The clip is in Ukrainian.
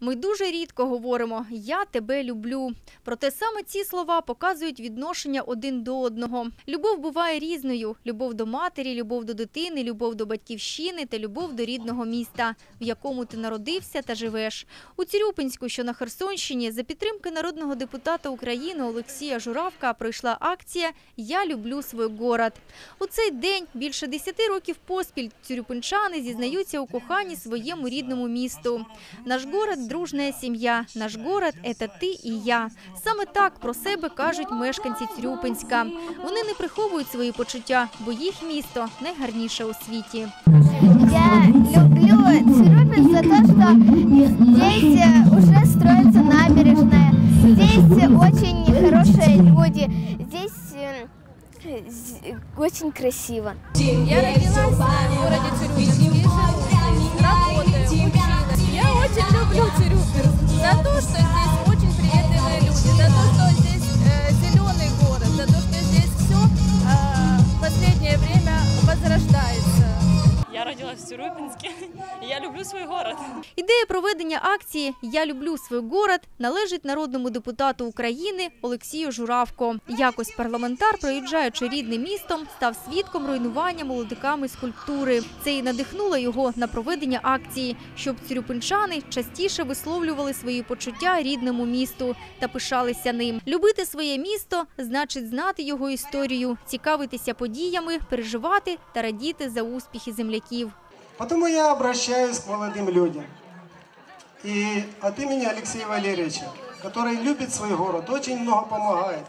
Ми дуже рідко говоримо Я тебе люблю. Проте саме ці слова показують відношення один до одного. Любов буває різною: любов до матері, любов до дитини, любов до батьківщини та любов до рідного міста, в якому ти народився та живеш. У Цірюпинську, що на Херсонщині, за підтримки народного депутата України Олексія Журавка пройшла акція Я люблю свій город. У цей день більше 10 років поспіль цюрюпинчани зізнаються у коханні своєму рідному місту. Наш город – дружна сім'я, наш город – це ти і я. Саме так про себе кажуть мешканці Цюрюпинська. Вони не приховують свої почуття, бо їх місто найгарніше у світі. Я люблю Цирюпин за то, что здесь э, уже строится набережная, здесь э, очень хорошие люди, здесь э, з- очень красиво. Я родилась И я люблю свой город. Ідея проведення акції Я люблю свій город належить народному депутату України Олексію Журавко. Якось парламентар, проїжджаючи рідним містом, став свідком руйнування молодиками скульптури. Це і надихнуло його на проведення акції, щоб цюрюпинчани частіше висловлювали свої почуття рідному місту та пишалися ним. Любити своє місто значить знати його історію, цікавитися подіями, переживати та радіти за успіхи земляків. Потому я обращаюсь к молодым людям. И от имени Алексея Валерьевича, который любит свой город, очень много помогает.